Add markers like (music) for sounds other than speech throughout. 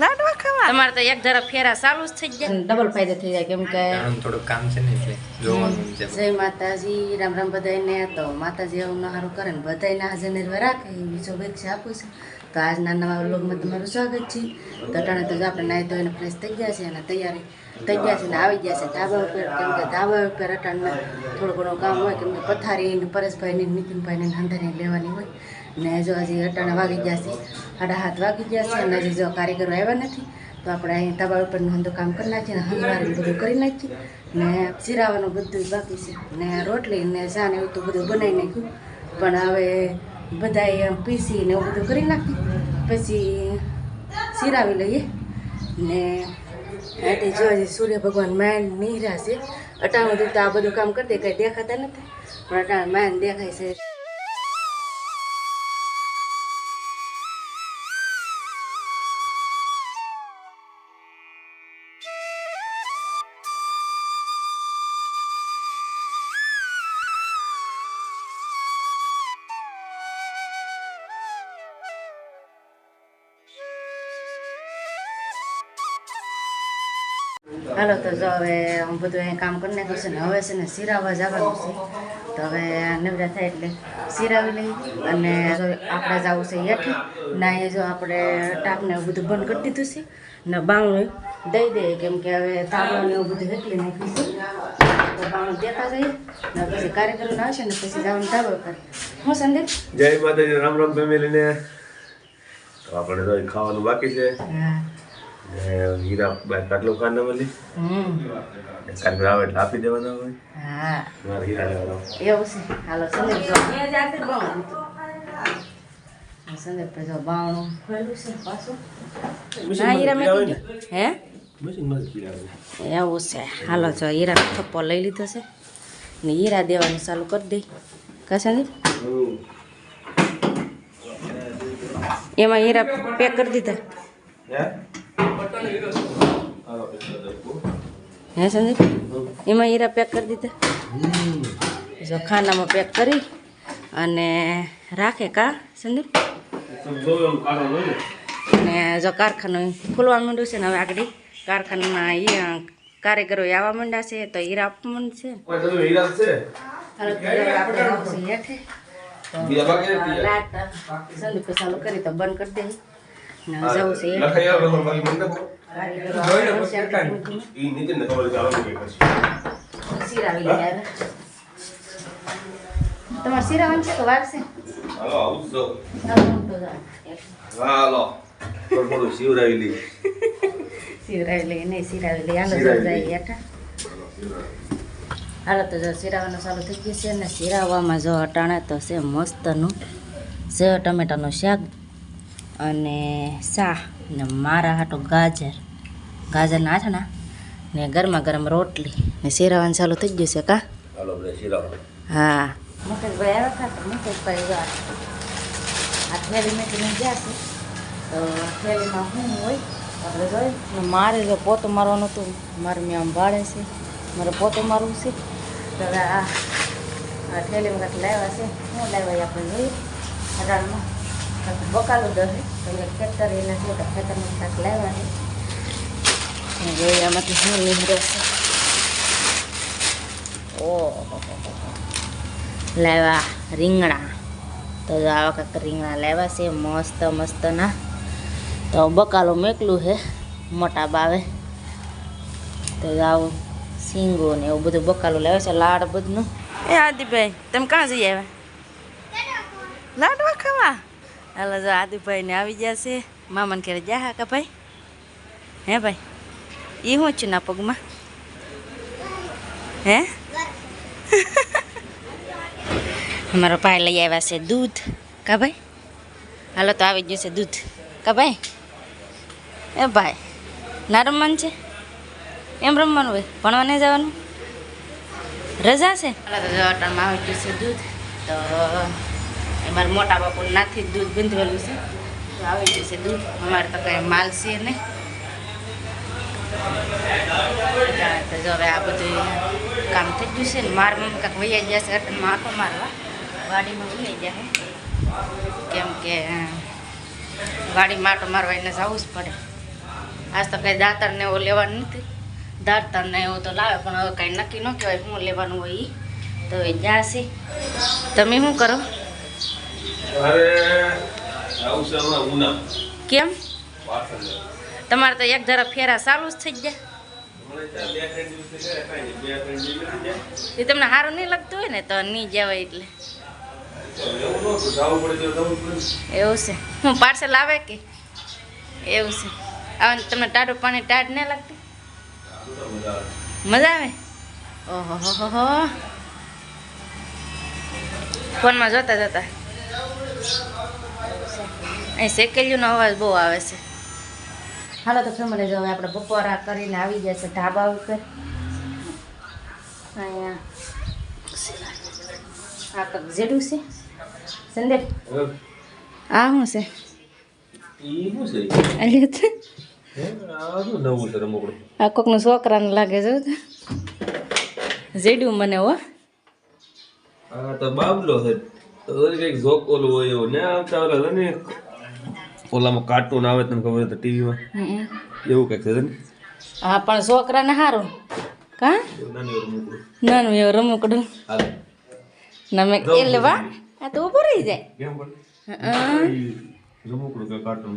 લાડવા ખાવા? તમારે તો એક જરા ફેરા ચાલુ જ થઈ જાય ડબલ ફાયદો થઈ જાય કેમ કે આમ થોડુંક કામ છે ને એટલે જોવાનું છે જય માતાજી રામ રામ બધાને તો માતાજી એવું સારું કરે ને બધાને હાજર નિર્ભર રાખે. એવી શુભેચ્છા આપું છું. તો આજના નવા વ્લોગમાં તમારું સ્વાગત છે. તો અટાણે તો આપણે નાહી ધોઈને ફ્રેશ થઈ ગયા છે અને તૈયારી થઈ ગયા છે ને આવી ગયા છે ધાબા ઉપર. કેમ કે ધાબા ઉપર અટાણમાં થોડું ઘણું કામ હોય. કેમ કે પથારી ને નીતિનભાઈને ને નીતિનભાઈ ને હંધારી લેવાની હોય. ને જો હજી અટાણા વાગી ગયા છે, સાડા હાથ વાગી ગયા છે અને હજી જો કારીગરો આવ્યા નથી, તો આપણે અહીં ધાબા ઉપર હંધું કામ કરી નાખીએ ને હંધવારીને બધું કરી નાખીએ. ને સિરાવાનું બધું બાકી છે. ને રોટલી ને ચા એવું તો બધું બનાવી નાખ્યું. પણ હવે બધાએ આમ પીસી ને એવું બધું કરી નાખ્યું પછી શીરાવી લઈએ. ને અહીંથી જો હજી સૂર્ય ભગવાન માયન નિહરા છે. અટાણ તો આ બધું કામ કરી દે, કંઈ દેખાતા નથી. પણ અટાણ માયન દેખાય છે. હાલો તો જો હવે હું બધું અહીંયા કામ કરી નાખ્યું છે ને હવે છે ને સિરાવા જવાનું છે. તો હવે નવરા થાય એટલે સિરાવી લઈ અને જો આપણે જવું છે હેઠે. ના એ જો આપણે ટાપને એવું બધું બંધ કરી દીધું છે. ને બાવણું દઈ દઈએ કેમ કે હવે ને એવું બધું હેકલી નાખ્યું છે. તો બાવણું દેતા જઈએ. ને પછી કાર્યક્રમ આવશે ને પછી જવાનું ધાબા કરે હું સંદીપ? જય માતાજી રામ રામ ફેમિલીને. તો આપણે ખાવાનું બાકી છે. હા. હીરા બાય કાટલો ખાન મળી? હમ. આવે એટલે આપી દેવાના હોય. હા. મારે હીરા લેવાનો. એવું છે. હાલો સંદીપ જો. મેં જાતે બાવણું. સંદીપ જો બાવણું. ખોલ્યું છે પાછું. હા હીરા મેં હે? મશીનમાં પીડાવે એવું છે. હાલો જો હીરા થપ્પો લઈ લીધો છે. ને હીરા દેવાનું ચાલુ કરી દઈ. કા સંદીપ? એમાં હીરા પેક કરી દીધા. હે? હે સંદીપ? એમાં હીરા પેક કરી દીધા. જો ખાનામાં પેક કરી અને રાખે કા સંદીપ? અને જો કારખાનું ખુલવા માંડ્યું છે ને હવે આગળ કારખાનામાં કારીગરો આવવા માંડ્યા છે તો હીરા આપવા માંડશે સંદીપે ચાલુ કરી તો બંધ કરી દે. ને જવું છે. લખાઈ આવો મને ઈ ને ખબર છે કે પછી. સિરાવી લઈ આવે તમારે સિરાવાનું છે કે વાર છે? હાલો આવું જ હાલો થોડું થોડું લઈ. નહીં સિરાવી લઈ. હાલો જાય. હેઠા હાલો તો જો સિરાવાનું ચાલુ થઈ ગયું છે ને સિરાવામાં જો અટાણા તો છે મસ્તનું. સેવ ટમેટાનું શાક. અને શાહ ને મારા હાટો ગાજર. ગાજરના આથણા ને ગરમા ગરમ રોટલી. ને શેરાવાનું ચાલુ થઈ ગયું છે કા? હા. મુકેશભાઈ આવ્યા હતા તો મુકેશભાઈ આ થેલી મેકીને ગયા છે. તો થેલીમાં શું હોય આપણે જોઈએ મારે જો પોતો મારવાનું હતું મારે મેં આમ ભાડે છે. મારે પોતો મારવું છે. તો હવે આ આ થેલીમાં કાંઈક લાવ્યા છે. શું લાવ્યા આપણે જોઈએ. અઢારમાં બકાલું દસ તમે ખેતર એના શાક ખેતરમાં કાંઈક લાવ્યા છે જોઈએ આમાંથી શું નીકળે ઓહો. લાવ્યા રીંગણા. તો જો આવા કાંક રીંગણા લાવ્યા છે મસ્ત મસ્તના. તો બકાલો મેકલું છે મોટા બાવે તો આવું સિંગો ને એવું બધું બકાલું લાવે છે લાડ બધું એ આદિભાઈ તમે કાં જઈ આવ્યા? લાડવા ખાવા? હાલો જો આદિભાઈ ને આવી ગયા છે. મામાને ઘરે જા હા કા ભાઈ? હે ભાઈ? એ શું છે ના પગમાં? હે? (laughs) અમારો ભાઈ લઈ આવ્યા છે દૂધ. કા ભાઈ? હાલો તો આવી ગયું છે દૂધ. કા ભાઈ? એ ભાઈ, ના રમવાનું છે? એમ રમવાનું હોય? ભણવા નહીં જવાનું? રજા છે? હાલો છે દૂધ. તો અમારા મોટા બાપુ નાથી દૂધ બંધવેલું છે. તો આવી છે દૂધ. અમારે તો કંઈ માલ છે નહીં. તો જો હવે આ બધું કામ થઈ ગયું છે ને, માર મમ્મી કાંઈક વૈયા ગયા છે અટનમાં આંખો મારવા. વાડીમાં વૈયા ગયા કેમ કે વાડી આટો મારવા એને જવું જ પડે. આજ તો કંઈ દાંતરને એવું લેવાનું નથી. દાતર ને એવું તો લાવે, પણ હવે કાંઈ નક્કી ન કહેવાય શું લેવાનું હોય એ તો એ છે. તમે શું કરો અરે આવું છે હમણાં ઉના કેમ? તમારે તો એક જરા ફેરા ચાલુ જ થઈ જાય ગયા. એ તમને સારું નહીં લાગતું હોય ને તો નહીં જવાય એટલે. એવું છે. હું પાર્સલ આવે કે? એવું છે. આવે તમને ટાઢું પાણી ટાઢ નહીં લાગતું? મજા આવે. ઓહો હો. ફોનમાં જોતા જોતા. અહીં સેકેલીનો અવાજ બહુ આવે છે. હાલો તો ફેમિલી જો હવે આપણે બપોરા કરીને આવી ગયા છે ઢાબા ઉપર. અહીંયા આ કંઈક જેડું છે. સંદેશ આ શું છે? આ કોકનું છોકરાને લાગે છે તો. જેડું મને હો. આ તો બાબલો છે. તો ઓલી કંઈક હોય ને આવતા ઓલા ને ઓલામાં કાર્ટૂન આવે તને ખબર તો ટીવીમાં? એવું કંઈક છે ને હા પણ છોકરાને સારું કા? નાનું એવું રમકડું. ના મેં એ લેવા આ તો ઊભું રહી જાય. રમકડું કે કાર્ટૂન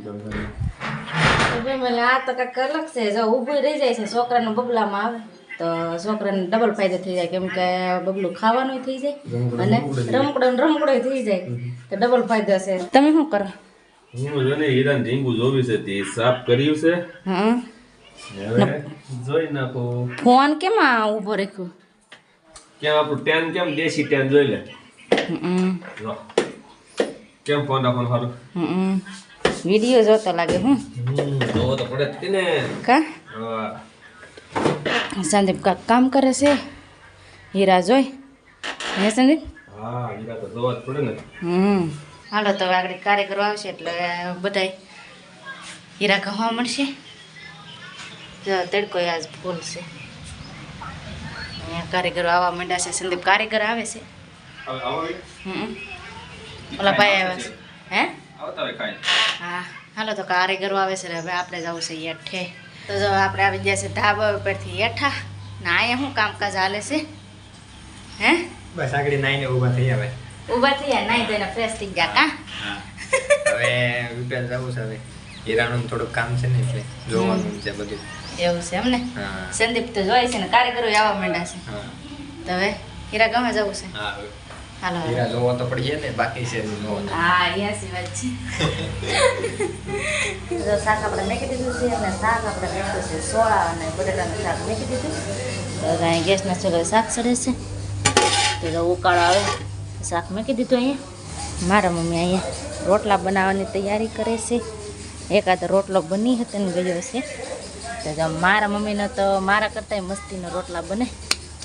આ તો કાંઈક અલગ છે. જો ઊભું રહી જાય છે છોકરાનું બગલામાં આવે તો છોકરાને ડબલ ફાયદો થઈ જાય. કેમ કે બબલું ખાવાનું થઈ જાય. અને રમકડો રમકડો થઈ જાય. તો ડબલ ફાયદો છે. તમે શું કરો? હું છે ને હીરાને ઢીંગું જોવી છે તે સાફ કર્યું છે? હા હવે જોઈ નાખો. ફોન કેમ આ ઊભો રાખ્યો? કેમ આપણું ટેન કેમ? દેશી ટેન જોઈ લે. હમ. જો કેમ ફોન રાખવાનું સારું હમ. વીડિયો જોતો લાગે હું. જોવો તો પડે જ ને. કા. સંદીપ કાંક કામ કરે છે? હીરા જોઈ. હે સંદીપ? હા હીરા તો જોવા જ પડે ને. હમ. હાલો તો હવે આગળ કારીગરો આવશે એટલે બધાય હીરા ખાવા મળશે. જો તડકો આજ ફૂલ છે. અહીંયા કારીગરો આવવા માંડ્યા છે. સંદીપ કારીગર આવે છે. હમ ઓલા ભાઈ આવે છે. હે? આવતા હોય કાંઈ હા. હાલો તો કારીગરો આવે છે. હવે આપણે જવું છે હેઠે. તો જો આપણે આવી ગયા છે ધાબા ઉપરથી હેઠા. ને અહીંયા શું કામકાજ હાલે છે? હે? બસ આગળ નાઈને ઊભા થઈ આવે ઊભા થયા નાઈ ધોઈને ફ્રેશ થઈ ગયા કા હવે વિપેલ જવું છે હવે. હીરાનું થોડુંક કામ છે ને એટલે જોવાનું છે બધું. એવું છે એમ ને? સંદીપ તો જોઈ છે ને કારીગરો આવવા માંડ્યા છે. તો હવે હીરા ગમે જવું છે? હાલો હીરા જોવો તો પડીએ ને બાકી છે હા યાસી વાત છે. જો શાક આપણે મેકી દીધું છે અને શાક આપણે મેક્યું છે સોળા અને બટાટાનું શાક મેકી દીધું તો અહીં ગેસના ચૂલે શાક ચડે છે. તો ઉકાળો આવે. શાક મૂકી દીધું અહીંયા? મારા મમ્મી અહીંયા રોટલા બનાવવાની તૈયારી કરે છે. એકાદ રોટલો બની હતો ને ગયો છે. તો મારા મમ્મીનો તો મારા કરતાંય મસ્તીનો રોટલા બને.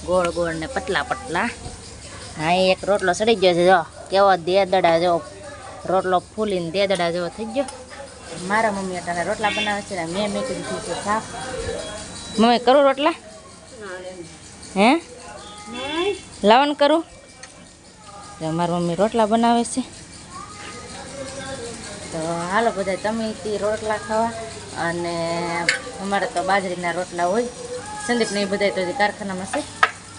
ગોળ ગોળ ને પતલા પતલા. હા એક રોટલો સડી ગયો છે. જો કેવો દેદડા જો રોટલો ફૂલીને દેદડા જેવો થઈ ગયો. મારા મમ્મી અટાણે રોટલા બનાવે છે ને મેં કીધું છે સાફ મમ્મી કરું રોટલા? હે? લાવણ કરું? જો મારી મમ્મી રોટલા બનાવે છે. તો હાલો બધા તમે તે રોટલા ખાવા. અને અમારે તો બાજરીના રોટલા હોય. સંદીપને એ બધા તો કારખાનામાં છે.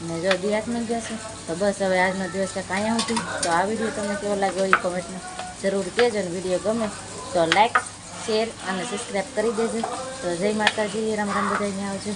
ને જો દી હાથમાં ગયા છે. તો બસ હવે આજનો દિવસ કાંઈ સુધી. તો આ વીડિયો તમને કેવો લાગ્યો એ કોમેન્ટમાં જરૂર કહેજો ને વીડિયો ગમે તો લાઈક શેર અને સબસ્ક્રાઈબ કરી દેજો. તો જય માતાજી. રામ રામ બધાને આવજો.